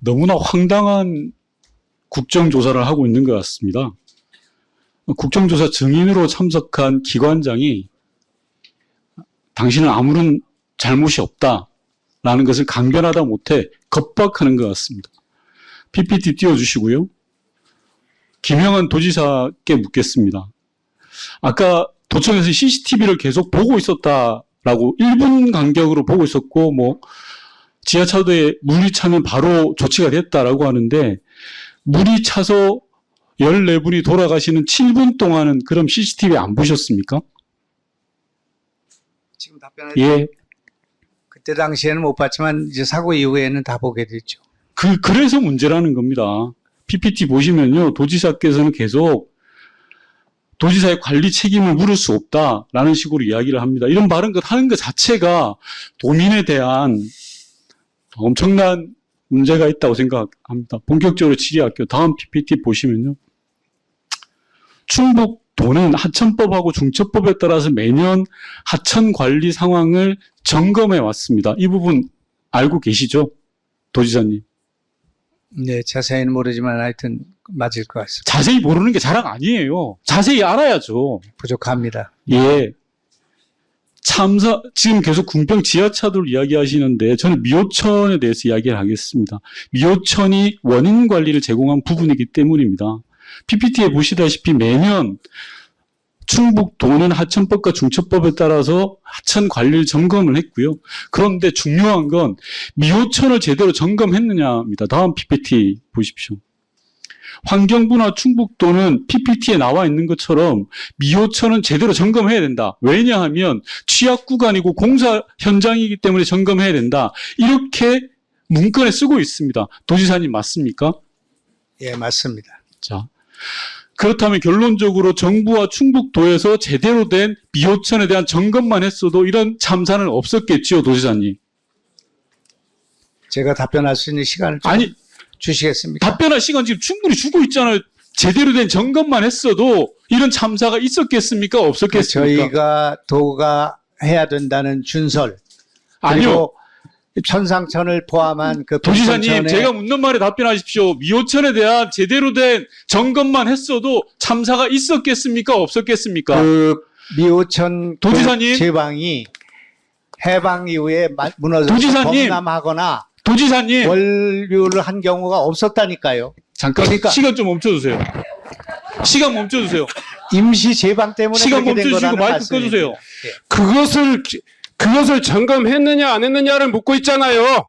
너무나 황당한 국정조사를 하고 있는 것 같습니다. 국정조사 증인으로 참석한 기관장이 당신은 아무런 잘못이 없다라는 것을 강변하다 못해 겁박하는 것 같습니다. PPT 띄워주시고요. 김영환 도지사께 묻겠습니다. 아까 도청에서 CCTV를 계속 보고 있었다라고 1분 간격으로 보고 있었고 뭐 지하차도에 물이 차면 바로 조치가 됐다라고 하는데 물이 차서 14분이 돌아가시는 7분 동안은 그럼 CCTV 안 보셨습니까? 지금 답변할 예. 그때 당시에는 못 봤지만 이제 사고 이후에는 다 보게 됐죠. 그, 그래서 문제라는 겁니다. PPT 보시면요. 도지사께서는 계속 도지사의 관리 책임을 물을 수 없다라는 식으로 이야기를 합니다. 이런 발언 것 하는 것 자체가 도민에 대한 엄청난 문제가 있다고 생각합니다. 본격적으로 질의할게요. 다음 PPT 보시면요. 충북 도는 하천법하고 중처법에 따라서 매년 하천 관리 상황을 점검해 왔습니다. 이 부분 알고 계시죠? 도지사님. 네, 자세히는 모르지만 하여튼 맞을 것 같습니다. 자세히 모르는 게 자랑 아니에요. 자세히 알아야죠. 부족합니다. 예. 참사, 지금 계속 궁평 지하차도를 이야기하시는데 저는 미호천에 대해서 이야기를 하겠습니다. 미호천이 원인 관리를 제공한 부분이기 때문입니다. PPT에 보시다시피 매년 충북 도는 하천법과 중처법에 따라서 하천 관리를 점검을 했고요. 그런데 중요한 건 미호천을 제대로 점검했느냐입니다. 다음 PPT 보십시오. 환경부나 충북도는 PPT에 나와 있는 것처럼 미호천은 제대로 점검해야 된다. 왜냐하면 취약 구간이고 공사 현장이기 때문에 점검해야 된다. 이렇게 문건에 쓰고 있습니다. 도지사님 맞습니까? 예, 맞습니다. 자. 그렇다면 결론적으로 정부와 충북도에서 제대로 된 미호천에 대한 점검만 했어도 이런 참사는 없었겠지요, 도지사님. 제가 답변할 수 있는 시간을 좀 아니, 주시겠습니까? 답변할 시간 지금 충분히 주고 있잖아요. 제대로 된 점검만 했어도 이런 참사가 있었겠습니까? 없었겠습니까? 저희가 도가 해야 된다는 준설 아니요. 천상천을 포함한 그 도지사님, 제가 묻는 말에 답변하십시오. 미호천에 대한 제대로 된 점검만 했어도 참사가 있었겠습니까? 없었겠습니까? 그 미호천 그 도지사님. 제방이 해방 이후에 마- 무너져서 도지사님. 범람하거나 도지사님, 원류를 한 경우가 없었다니까요. 잠깐 그러니까- 시간 좀 멈춰주세요. 시간 멈춰주세요. 임시 제방 때문에 시간 멈춰주시고 마이크 말씀입니다. 꺼주세요. 그것을 그것을 점검했느냐 안 했느냐를 묻고 있잖아요. 위원장님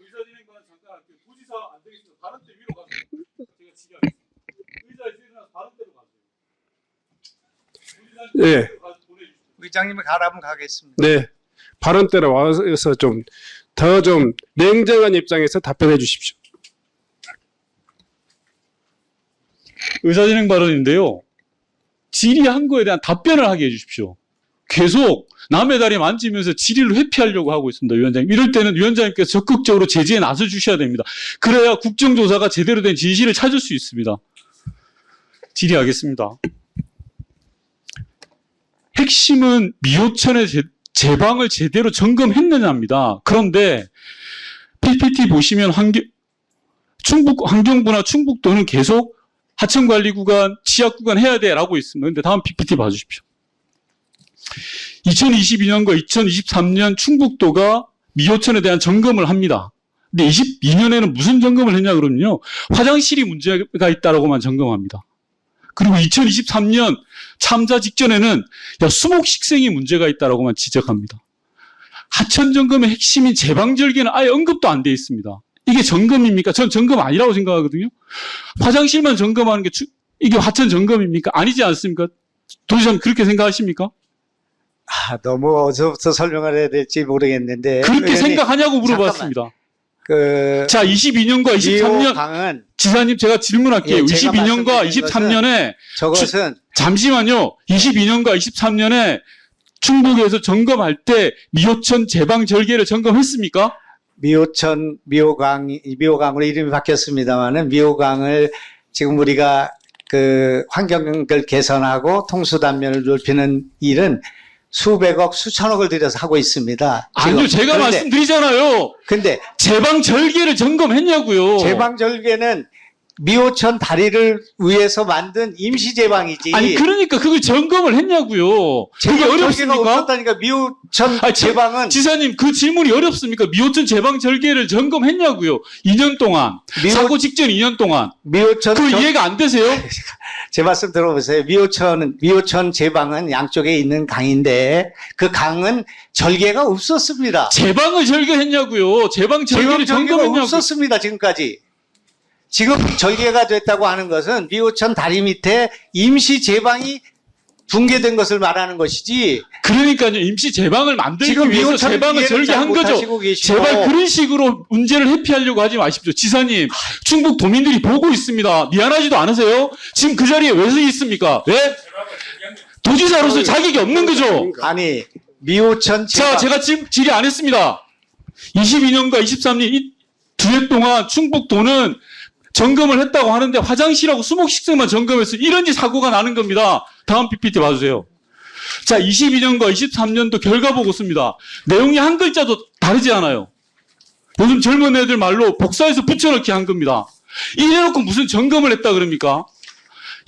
의사진행관 잠깐 할게요. 도지사 안 되겠습니다. 다른 데 위로 가세요. 제가 지휘하겠습니다. 의자에서 일어나서 다른 데로 가세요. 예, 보내주세요. 의장님이 가라면 가겠습니다. 네. 발언 때로 와서 좀 더 좀 냉정한 입장에서 답변해 주십시오. 의사진행 발언인데요. 질의한 거에 대한 답변을 하게 해 주십시오. 계속 남의 다리 만지면서 질의를 회피하려고 하고 있습니다, 위원장님. 이럴 때는 위원장님께서 적극적으로 제지에 나서 주셔야 됩니다. 그래야 국정조사가 제대로 된 진실을 찾을 수 있습니다. 질의하겠습니다. 핵심은 미호천의 제, 제방을 제대로 점검했느냐입니다. 그런데 PPT 보시면 환경, 충북, 환경부나 충북도는 계속 하천관리 구간, 지하구간 해야 돼 라고 있습니다. 근데 다음 PPT 봐주십시오. 2022년과 2023년 충북도가 미호천에 대한 점검을 합니다. 근데 22년에는 무슨 점검을 했냐 그러면요. 화장실이 문제가 있다라고만 점검합니다. 그리고 2023년 참사 직전에는 야, 수목식생이 문제가 있다라고만 지적합니다. 하천 점검의 핵심인 제방절개는 아예 언급도 안 돼 있습니다. 이게 점검입니까? 전 점검 아니라고 생각하거든요. 화장실만 점검하는 게 추- 이게 하천 점검입니까? 아니지 않습니까? 도지사님 그렇게 생각하십니까? 아, 너무 어디서부터 설명을 해야 될지 모르겠는데 그렇게 의원님, 생각하냐고 물어봤습니다. 그 자, 22년과 23년 미호강은 지사님 제가 질문할게요. 예, 제가 22년과 말씀드린 23년에 저것은 잠시만요. 22년과 23년에 충북에서 점검할 때 미호천 제방 절개를 점검했습니까? 미호천 미호강 미호강으로 이름이 바뀌었습니다만은 미호강을 지금 우리가 그 환경을 개선하고 통수 단면을 넓히는 일은 수백억, 수천억을 들여서 하고 있습니다. 지금. 아니요, 제가 그런데, 말씀드리잖아요. 근데 제방 절개를 점검했냐고요. 제방 절개는 미호천 다리를 위해서 만든 임시 제방이지. 아니 그러니까 그걸 점검을 했냐고요. 그게 제방 어렵습니까? 없었다니까 미호천 아니, 제- 제방은 지사님 그 질문이 어렵습니까? 미호천 제방 절개를 점검했냐고요. 2년 동안 미호- 사고 직전 2년 동안 미호천 그 저- 이해가 안 되세요? 제 말씀 들어보세요. 미호천은 미호천 제방은 양쪽에 있는 강인데 그 강은 절개가 없었습니다. 제방을 절개했냐고요. 제방 절개를 제방 절개가. 없었습니다. 지금까지. 지금 절개가 됐다고 하는 것은 미호천 다리 밑에 임시 제방이 붕괴된 것을 말하는 것이지. 그러니까요. 임시 제방을 만들기 위해서 제방을 절개한 거죠. 제발 그런 식으로 문제를 회피하려고 하지 마십시오. 지사님, 충북 도민들이 보고 있습니다. 미안하지도 않으세요? 지금 그 자리에 왜 서 있습니까? 왜? 도지사로서 자격이 없는 거죠. 아니 미호천 제방 자, 제가 지금 질의 안 했습니다. 22년과 23년 이 두 해 동안 충북도는 점검을 했다고 하는데 화장실하고 수목식생만 점검해서 이런 지 사고가 나는 겁니다. 다음 PPT 봐주세요. 자, 22년과 23년도 결과 보고서입니다. 내용이 한 글자도 다르지 않아요. 요즘 젊은 애들 말로 복사해서 붙여넣기 한 겁니다. 이래놓고 무슨 점검을 했다 그럽니까?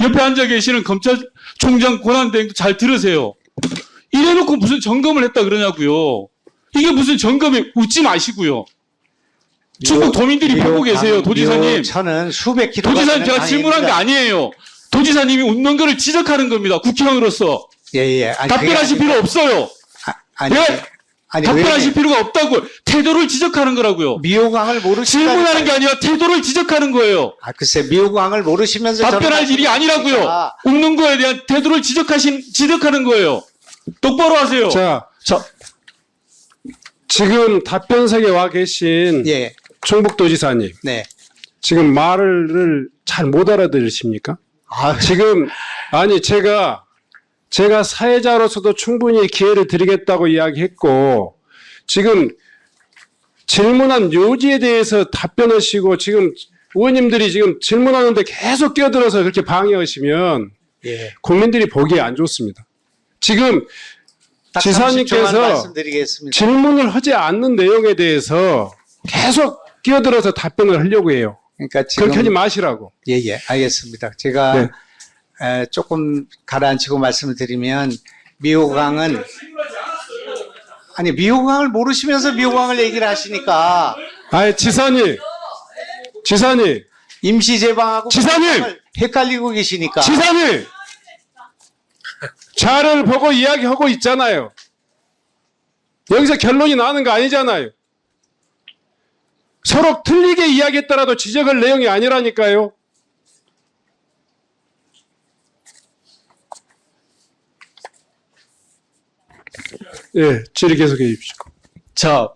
옆에 앉아 계시는 검찰총장 권한대행도 잘 들으세요. 이래놓고 무슨 점검을 했다 그러냐고요. 이게 무슨 점검이 웃지 마시고요. 충북 도민들이 보고 계세요, 도지사님. 미호천은 수백 킬로. 도지사님 제가 질문한 게 아니에요. 도지사님이 웃는 거를 지적하는 겁니다. 국회의원으로서 예 예. 아니, 답변하실 필요 없어요. 아? 아니 답변하실 왜 필요가 없다고 태도를 지적하는 거라고요. 미호강을 모르시다니까. 질문하는 게 아니라 태도를 지적하는 거예요. 아 글쎄 미호강을 모르시면서 답변할 일이 아니라고요. 아, 웃는 거에 대한 태도를 지적하신 지적하는 거예요. 똑바로 하세요. 자, 자, 지금 답변석에 와 계신 예, 충북도지사님, 네. 지금 말을 잘 못 알아들으십니까? 아, 지금 아니 제가 제가 사회자로서도 충분히 기회를 드리겠다고 이야기했고 지금 질문한 요지에 대해서 답변하시고 지금 의원님들이 지금 질문하는데 계속 끼어들어서 그렇게 방해하시면 예. 국민들이 보기에 안 좋습니다. 지금 딱 지사님께서 30초만 말씀드리겠습니다. 질문을 하지 않는 내용에 대해서 계속 끼어들어서 답변을 하려고 해요. 그러니까 지금 그렇게 하지 마시라고. 예, 예, 알겠습니다. 제가 네. 에, 조금 가라앉히고 말씀을 드리면 미호강은 아니 미호강을 모르시면서 미호강을 얘기를 하시니까 아예 지사님, 지사님, 임시 제방하고 지사님! 미호강을 헷갈리고 계시니까 지사님! 자를 보고 이야기하고 있잖아요. 여기서 결론이 나는 거 아니잖아요. 서로 틀리게 이야기했더라도 지적할 내용이 아니라니까요. 예, 질의 계속해 주십시오. 자,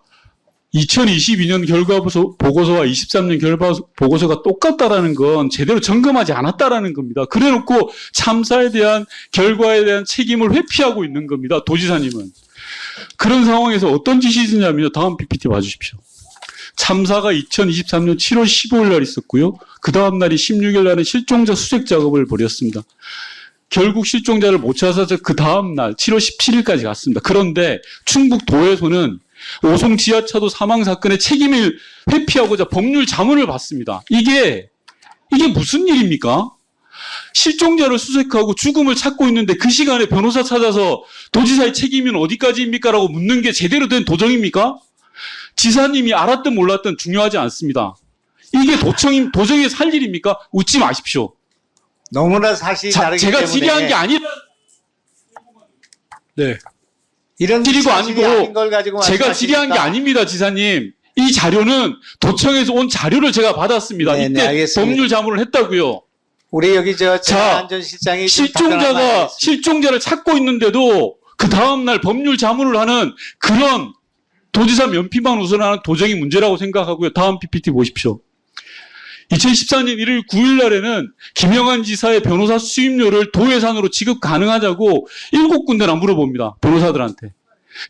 2022년 결과 보고서- 보고서와 23년 결과 보고서가 똑같다라는 건 제대로 점검하지 않았다라는 겁니다. 그래놓고 참사에 대한 결과에 대한 책임을 회피하고 있는 겁니다. 도지사님은. 그런 상황에서 어떤 짓이냐면요. 다음 PPT 봐주십시오. 참사가 2023년 7월 15일 날 있었고요. 그 다음 날이 16일 날은 실종자 수색 작업을 벌였습니다. 결국 실종자를 못 찾아서 그 다음 날 7월 17일까지 갔습니다. 그런데 충북 도에서는 오송 지하차도 사망 사건의 책임을 회피하고자 법률 자문을 받습니다. 이게 이게 무슨 일입니까? 실종자를 수색하고 죽음을 찾고 있는데 그 시간에 변호사 찾아서 도지사의 책임은 어디까지입니까? 라고 묻는 게 제대로 된 도정입니까? 지사님이 알았든 몰랐든 중요하지 않습니다. 이게 도청임, 도정의 살 일입니까? 웃지 마십시오. 너무나 사실이 자, 다르기 제가 때문에 질의한 게 아니라 네. 이런 질의고 사실이 아닌 걸 가지고 제가 질의한 게 말씀하시니까 아닙니다, 지사님. 이 자료는 도청에서 온 자료를 제가 받았습니다. 네, 네, 이때 알겠습니다. 법률 자문을 했다고요. 우리 여기 저 자, 안전실장이 좀 답변을 실종자가 하겠습니다. 실종자를 찾고 있는데도 그 다음 날 법률 자문을 하는 그런 도지사 면피만 우선하는 도정이 문제라고 생각하고요. 다음 PPT 보십시오. 2014년 1월 9일 날에는 김영환 지사의 변호사 수임료를 도예산으로 지급 가능하자고 일곱 군데나 물어봅니다. 변호사들한테.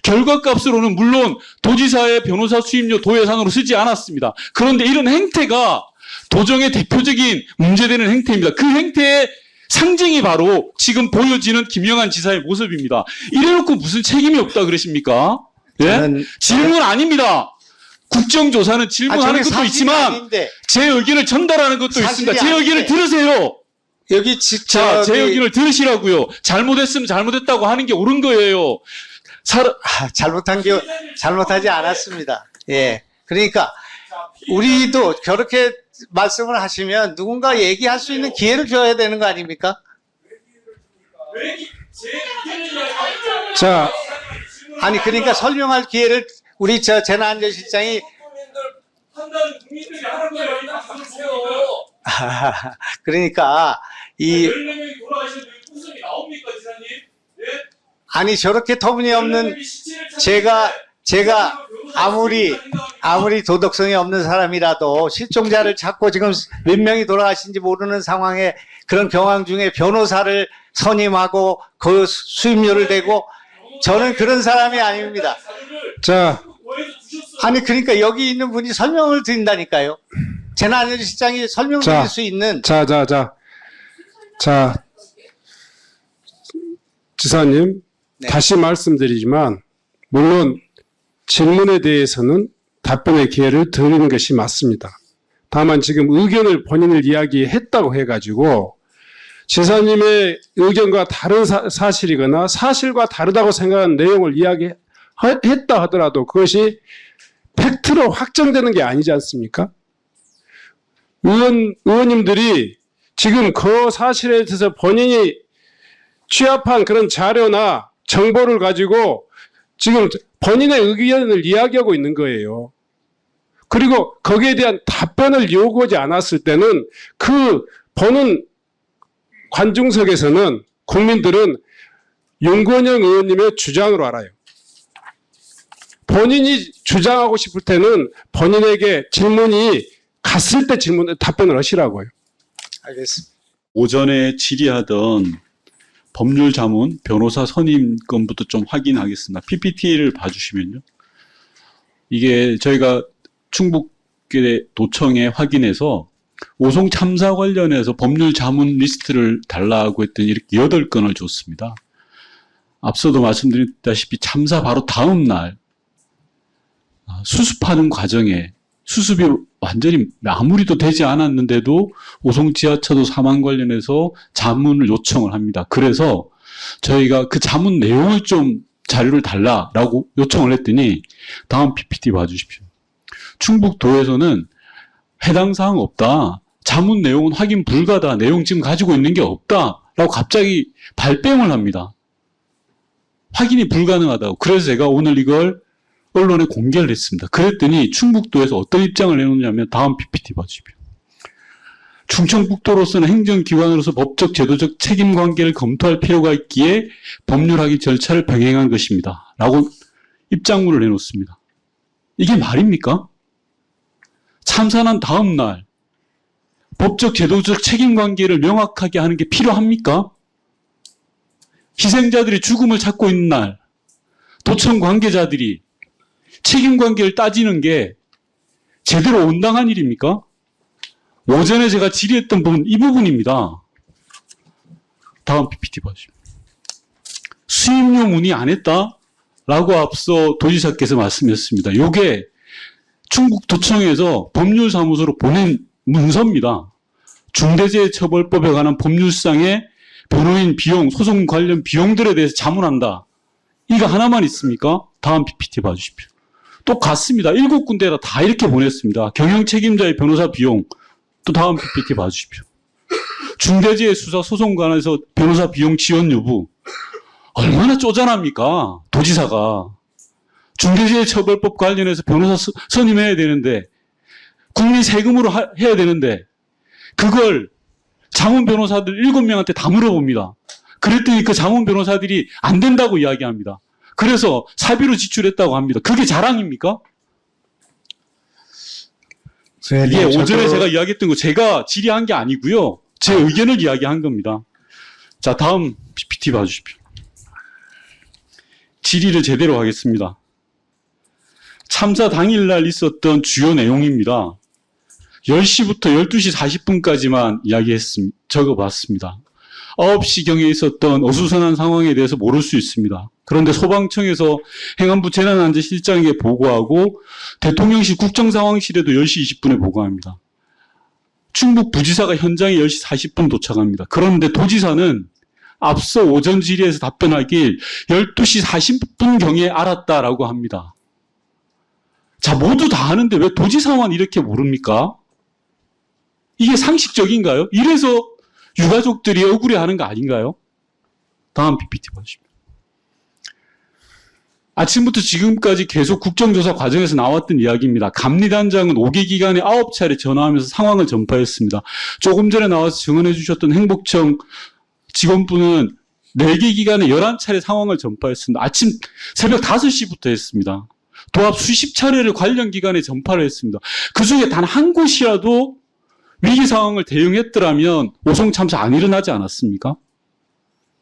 결과값으로는 물론 도지사의 변호사 수임료 도예산으로 쓰지 않았습니다. 그런데 이런 행태가 도정의 대표적인 문제되는 행태입니다. 그 행태에 상징이 바로 지금 보여지는 김영한 지사의 모습입니다. 이래놓고 무슨 책임이 없다 그러십니까? 예? 저는 질문 아닙니다. 국정조사는 아, 질문하는 저게 것도 있지만 아닌데. 제 의견을 전달하는 것도 있습니다. 제 의견을 아닌데. 들으세요. 여기 지, 자, 제 의견을 들으시라고요. 잘못했으면 잘못했다고 하는 게 옳은 거예요. 사람, 아, 잘못한 게 잘못하지 않았습니다. 예. 그러니까 우리도 그렇게 말씀을 하시면 누군가 얘기할 수 있는 기회를 줘야 되는 거 아닙니까? 자, 아니 그러니까 설명할 기회를 우리 저 재난안전 실장이 판단 국민들이 하는 거예요. 보세요. 그러니까 이 14명이 돌아가시는데 웃음이 나옵니까, 지사님? 예? 아니 저렇게 터무니없는 14명이 시체를 찾는데 제가 제가 아무리? 아무리 도덕성이 없는 사람이라도 실종자를 찾고 지금 몇 명이 돌아가신지 모르는 상황에 그런 경황 중에 변호사를 선임하고 그 수임료를 대고 저는 그런 사람이 아닙니다. 자. 아니 그러니까 여기 있는 분이 설명을 드린다니까요. 재난안전 실장이 설명 자. 드릴 수 있는 자, 자, 자. 자, 지사님, 네. 다시 말씀드리지만, 물론 질문에 대해서는 답변의 기회를 드리는 것이 맞습니다. 다만 지금 의견을 본인을 이야기했다고 해가지고, 지사님의 의견과 다른 사, 사실이거나 사실과 다르다고 생각하는 내용을 이야기했다 하더라도 그것이 팩트로 확정되는 게 아니지 않습니까? 의원, 의원님들이 지금 그 사실에 대해서 본인이 취합한 그런 자료나 정보를 가지고 지금 본인의 의견을 이야기하고 있는 거예요. 그리고 거기에 대한 답변을 요구하지 않았을 때는 그 보는 관중석에서는 국민들은 윤건영 의원님의 주장으로 알아요. 본인이 주장하고 싶을 때는 본인에게 질문이 갔을 때 질문 답변을 하시라고요. 알겠습니다. 오전에 질의하던 법률 자문 변호사 선임 건부터 좀 확인하겠습니다. PPT를 봐주시면요. 이게 저희가 충북의 도청에 확인해서 오송 참사 관련해서 법률 자문 리스트를 달라고 했더니 이렇게 여덟 건을 줬습니다. 앞서도 말씀드렸다시피 참사 바로 다음 날 아, 수습하는 과정에 수습이 완전히 마무리도 되지 않았는데도 오송 지하차도 사망 관련해서 자문을 요청을 합니다. 그래서 저희가 그 자문 내용을 좀 자료를 달라라고 요청을 했더니 다음 PPT 봐주십시오. 충북도에서는 해당 사항 없다. 자문 내용은 확인 불가다. 내용 지금 가지고 있는 게 없다 라고 갑자기 발뺌을 합니다. 확인이 불가능하다고. 그래서 제가 오늘 이걸 언론에 공개를 했습니다. 그랬더니 충북도에서 어떤 입장을 내놓냐면 다음 PPT 봐주십시오. 충청북도로서는 행정기관으로서 법적 제도적 책임 관계를 검토할 필요가 있기에 법률 확인 절차를 병행한 것입니다. 라고 입장문을 내놓습니다. 이게 말입니까? 참사난 다음 날 법적 제도적 책임 관계를 명확하게 하는 게 필요합니까? 희생자들이 죽음을 찾고 있는 날 도청 관계자들이 책임 관계를 따지는 게 제대로 온당한 일입니까? 오전에 제가 질의했던 부분 이 부분입니다. 다음 PPT 봐주십시오. 수임료 문의 안 했다? 라고 앞서 도지사께서 말씀하셨습니다. 요게 충북도청에서 법률사무소로 보낸 문서입니다. 중대재해처벌법에 관한 법률상의 변호인 비용, 소송 관련 비용들에 대해서 자문한다. 이거 하나만 있습니까? 다음 PPT 봐주십시오. 똑같습니다. 일곱 군데다 다 이렇게 보냈습니다. 경영 책임자의 변호사 비용, 또 다음 PPT 봐주십시오. 중대재해 수사 소송 관해서 변호사 비용 지원 여부. 얼마나 쪼잔합니까? 도지사가. 중대재해 처벌법 관련해서 변호사 서- 선임해야 되는데, 국민 세금으로 하- 해야 되는데, 그걸 자문 변호사들 일곱 명한테 다 물어봅니다. 그랬더니 그 자문 변호사들이 안 된다고 이야기합니다. 그래서 사비로 지출했다고 합니다. 그게 자랑입니까? 이게 오전에 제가 이야기했던 거 제가 질의한 게 아니고요. 제 의견을 이야기한 겁니다. 자, 다음 PPT 봐주십시오. 질의를 제대로 하겠습니다. 참사 당일날 있었던 주요 내용입니다. 10시부터 12시 40분까지만 이야기했습니다. 적어봤습니다. 9시경에 있었던 어수선한 상황에 대해서 모를 수 있습니다. 그런데 소방청에서 행안부 재난안전 실장에게 보고하고 대통령실 국정상황실에도 10시 20분에 보고합니다. 충북 부지사가 현장에 10시 40분 도착합니다. 그런데 도지사는 앞서 오전 질의에서 답변하길 12시 40분경에 알았다라고 합니다. 자, 모두 다 아는데 왜 도지사만 이렇게 모릅니까? 이게 상식적인가요? 이래서 유가족들이 억울해 하는 거 아닌가요? 다음 PPT 봐주십시오. 아침부터 지금까지 계속 국정조사 과정에서 나왔던 이야기입니다. 감리단장은 5개 기관에 9차례 전화하면서 상황을 전파했습니다. 조금 전에 나와서 증언해 주셨던 행복청 직원분은 4개 기관에 11차례 상황을 전파했습니다. 아침 새벽 5시부터 했습니다. 도합 수십 차례를 관련 기관에 전파를 했습니다. 그 중에 단 한 곳이라도 위기 상황을 대응했더라면 오송 참사 안 일어나지 않았습니까?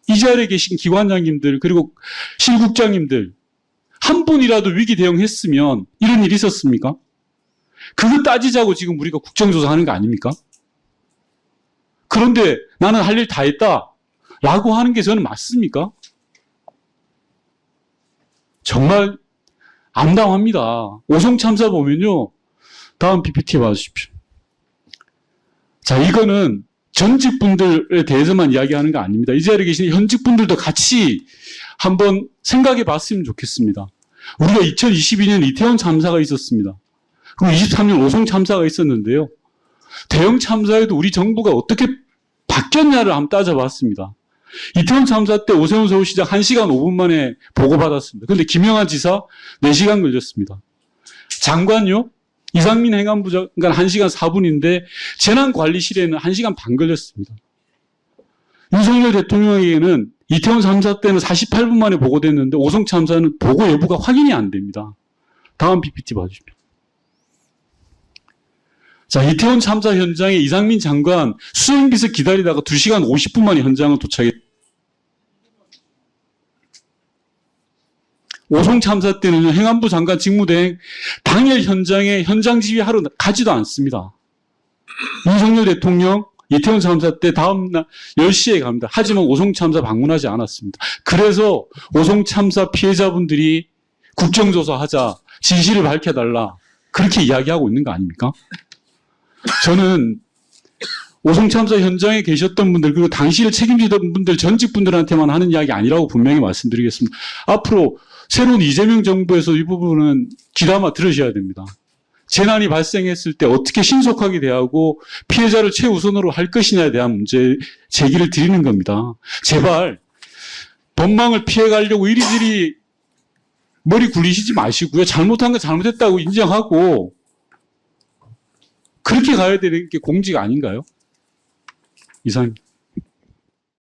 이 자리에 계신 기관장님들 그리고 실국장님들 한 분이라도 위기 대응했으면 이런 일이 있었습니까? 그거 따지자고 지금 우리가 국정조사 하는 거 아닙니까? 그런데 나는 할 일 다 했다. 라고 하는 게 저는 맞습니까? 정말 암담합니다. 오송 참사 보면요. 다음 PPT 봐주십시오. 자, 이거는 전직 분들에 대해서만 이야기하는 거 아닙니다. 이 자리에 계신 현직 분들도 같이 한번 생각해 봤으면 좋겠습니다. 우리가 2022년 이태원 참사가 있었습니다. 그리고 23년 오송 참사가 있었는데요. 대형 참사에도 우리 정부가 어떻게 바뀌었냐를 한번 따져봤습니다. 이태원 참사 때 오세훈 서울시장 1시간 5분 만에 보고받았습니다. 그런데 김영한 지사 4시간 걸렸습니다. 장관요? 이상민 행안부 장관 1시간 4분인데 재난관리실에는 1시간 반 걸렸습니다. 윤석열 대통령에게는 이태원 참사 때는 48분 만에 보고됐는데 오송 참사는 보고 여부가 확인이 안 됩니다. 다음 PPT 봐주십시오. 자, 이태원 참사 현장에 이상민 장관 수행비서 기다리다가 2시간 50분 만에 현장을 도착했. 오송 참사 때는 행안부 장관 직무대행 당일 현장에 현장 지휘하러 가지도 않습니다. 윤석열 대통령 이태원 참사 때 다음 날 10시에 갑니다. 하지만 오송 참사 방문하지 않았습니다. 그래서 오송 참사 피해자분들이 국정조사하자 진실을 밝혀달라 그렇게 이야기하고 있는 거 아닙니까? 저는 오송 참사 현장에 계셨던 분들 그리고 당시를 책임지던 분들 전직 분들한테만 하는 이야기 아니라고 분명히 말씀드리겠습니다. 앞으로 새로운 이재명 정부에서 이 부분은 귀담아 들으셔야 됩니다. 재난이 발생했을 때 어떻게 신속하게 대하고 피해자를 최우선으로 할 것이냐에 대한 문제 제기를 드리는 겁니다. 제발 법망을 피해가려고 이리저리 머리 굴리시지 마시고요. 잘못한 건 잘못했다고 인정하고 그렇게 가야 되는 게 공직 아닌가요? 이상입니다.